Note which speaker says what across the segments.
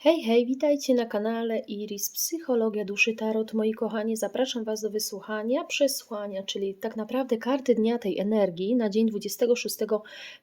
Speaker 1: Hej, hej, witajcie na kanale Iris Psychologia Duszy Tarot. Moi kochani, zapraszam Was do wysłuchania przesłania, czyli tak naprawdę karty dnia tej energii na dzień 26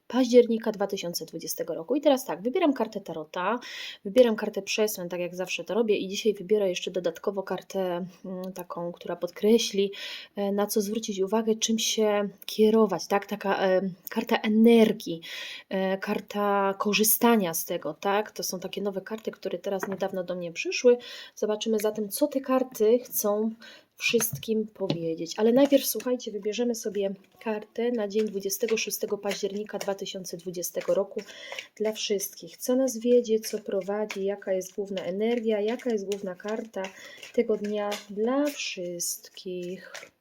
Speaker 1: października 2020 roku. I teraz tak, wybieram kartę Tarota, wybieram kartę przesłań, tak jak zawsze to robię i dzisiaj wybiorę jeszcze dodatkowo kartę mm, taką, która podkreśli, e, na co zwrócić uwagę, czym się kierować, tak? Taka e, karta energii, e, karta korzystania z tego, tak? To są takie nowe karty, które teraz niedawno do mnie przyszły. Zobaczymy zatem, co te karty chcą wszystkim powiedzieć. Ale najpierw słuchajcie, wybierzemy sobie kartę na dzień 26 października 2020 roku dla wszystkich. Co nas wiedzie, co prowadzi, jaka jest główna energia, jaka jest główna karta tego dnia dla wszystkich.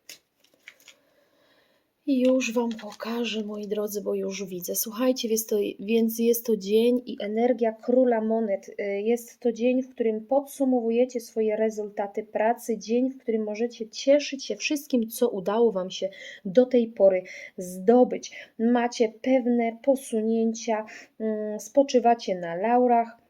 Speaker 1: I już Wam pokażę, moi drodzy, bo już widzę. Słuchajcie, jest to, więc jest to dzień i energia króla monet. Y, Jest to dzień, w którym podsumowujecie swoje rezultaty pracy, dzień, w którym możecie cieszyć się wszystkim, co udało Wam się do tej pory zdobyć. Macie pewne posunięcia, mm, spoczywacie na laurach.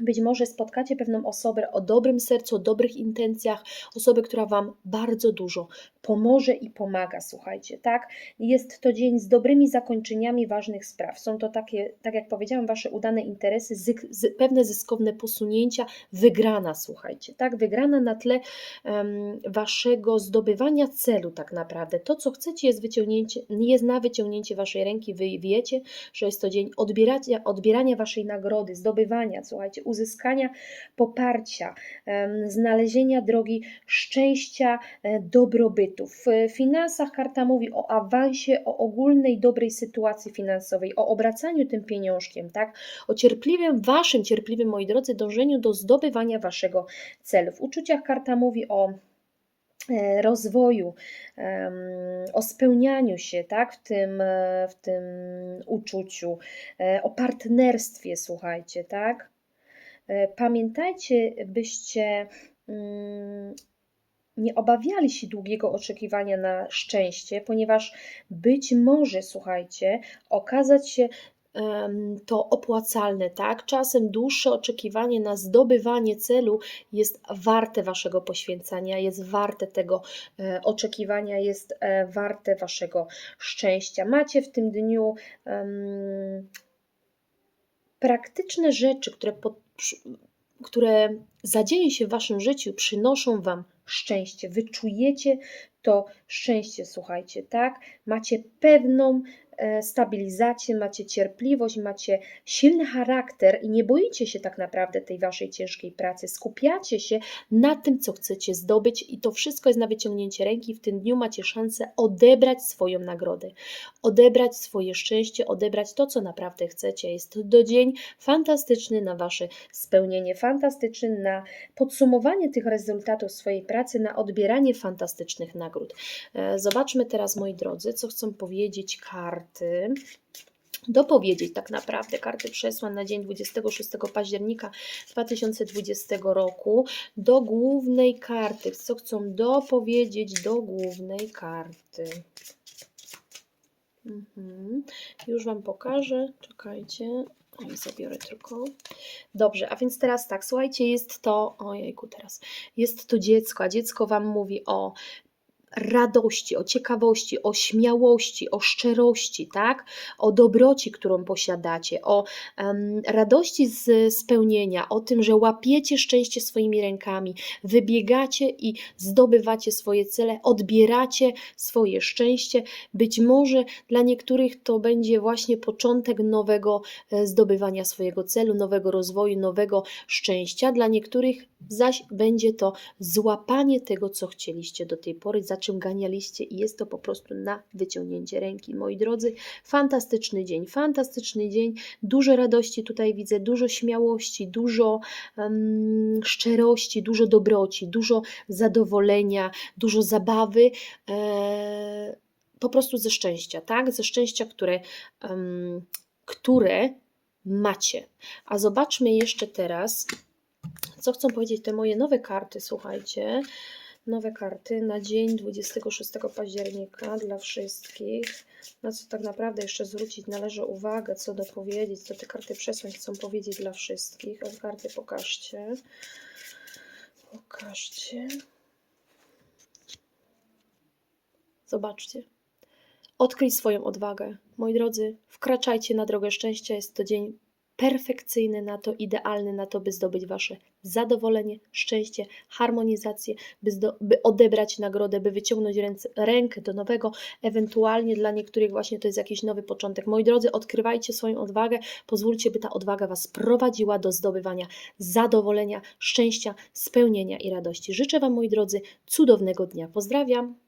Speaker 1: Być może spotkacie pewną osobę o dobrym sercu, o dobrych intencjach, osobę, która Wam bardzo dużo pomoże i pomaga, słuchajcie, tak? Jest to dzień z dobrymi zakończeniami ważnych spraw. Są to takie, tak jak powiedziałam, Wasze udane interesy, z, pewne zyskowne posunięcia, wygrana, słuchajcie, tak? Wygrana na tle em, Waszego zdobywania celu tak naprawdę. To, co chcecie jest wyciągnięcie, jest na wyciągnięcie Waszej ręki, Wy wiecie, że jest to dzień odbierania, odbierania Waszej nagrody, zdobywania, słuchajcie, uzyskania poparcia, znalezienia drogi szczęścia, e, dobrobytu. W finansach karta mówi o awansie, o ogólnej dobrej sytuacji finansowej, o obracaniu tym pieniążkiem, tak? O cierpliwym, waszym cierpliwym, moi drodzy, dążeniu do zdobywania waszego celu. W uczuciach karta mówi o e, rozwoju, o spełnianiu się tak, w, tym, e, w tym uczuciu, o partnerstwie, słuchajcie, tak? E, Pamiętajcie, byście mm, nie obawiali się długiego oczekiwania na szczęście, ponieważ być może, słuchajcie, okazać się to opłacalne, tak? Czasem dłuższe oczekiwanie na zdobywanie celu jest warte waszego poświęcania, jest warte tego e, oczekiwania, jest e, warte waszego szczęścia. Macie w tym dniu em, praktyczne rzeczy, które, pod, które zadzieją się w waszym życiu, przynoszą wam szczęście. Wyczujecie to szczęście, słuchajcie, tak? Macie pewną e, stabilizację, macie cierpliwość, macie silny charakter i nie boicie się tak naprawdę tej waszej ciężkiej pracy. Skupiacie się na tym, co chcecie zdobyć i to wszystko jest na wyciągnięcie ręki. W tym dniu macie szansę odebrać swoją nagrodę, odebrać swoje szczęście, odebrać to, co naprawdę chcecie. Jest to dzień fantastyczny na wasze spełnienie, fantastyczny na podsumowanie tych rezultatów swojej pracy, na odbieranie fantastycznych nagród. E, Zobaczmy teraz, moi drodzy, co chcą powiedzieć karty. Dopowiedzieć tak naprawdę karty przesłań na dzień 26 października 2020 roku do głównej karty. Co chcą dopowiedzieć do głównej karty. Mhm. Już Wam pokażę. Czekajcie. Oj, zabiorę tylko. Dobrze, a więc teraz tak, słuchajcie, jest to, ojejku teraz, jest to dziecko, a dziecko Wam mówi o radości, o ciekawości, o śmiałości, o szczerości, tak? O dobroci, którą posiadacie, o em, radości z spełnienia, o tym, że łapiecie szczęście swoimi rękami, wybiegacie i zdobywacie swoje cele, odbieracie swoje szczęście. Być może dla niektórych to będzie właśnie początek nowego e, zdobywania swojego celu, nowego rozwoju, nowego szczęścia. Dla niektórych zaś będzie to złapanie tego, co chcieliście do tej pory, czym ganialiście i jest to po prostu na wyciągnięcie ręki. Moi drodzy, fantastyczny dzień, fantastyczny dzień, dużo radości tutaj widzę, dużo śmiałości, dużo em, szczerości, dużo dobroci, dużo zadowolenia, dużo zabawy. E, po prostu ze szczęścia, tak? Ze szczęścia, które, em, które macie. A zobaczmy jeszcze teraz, co chcą powiedzieć te moje nowe karty, słuchajcie. Nowe karty na dzień 26 października dla wszystkich. Na co tak naprawdę jeszcze zwrócić należy uwagę, co dopowiedzieć, co te karty przesłań chcą powiedzieć dla wszystkich. O, karty pokażcie. Pokażcie. Zobaczcie. Odkryj swoją odwagę. Moi drodzy, wkraczajcie na drogę szczęścia. Jest to dzień perfekcyjny na to, idealny na to, by zdobyć Wasze zadowolenie, szczęście, harmonizację, by, zdo, by odebrać nagrodę, by wyciągnąć ręce, rękę do nowego, ewentualnie dla niektórych właśnie to jest jakiś nowy początek. Moi drodzy, odkrywajcie swoją odwagę, pozwólcie, by ta odwaga Was prowadziła do zdobywania zadowolenia, szczęścia, spełnienia i radości. Życzę Wam, moi drodzy, cudownego dnia. Pozdrawiam!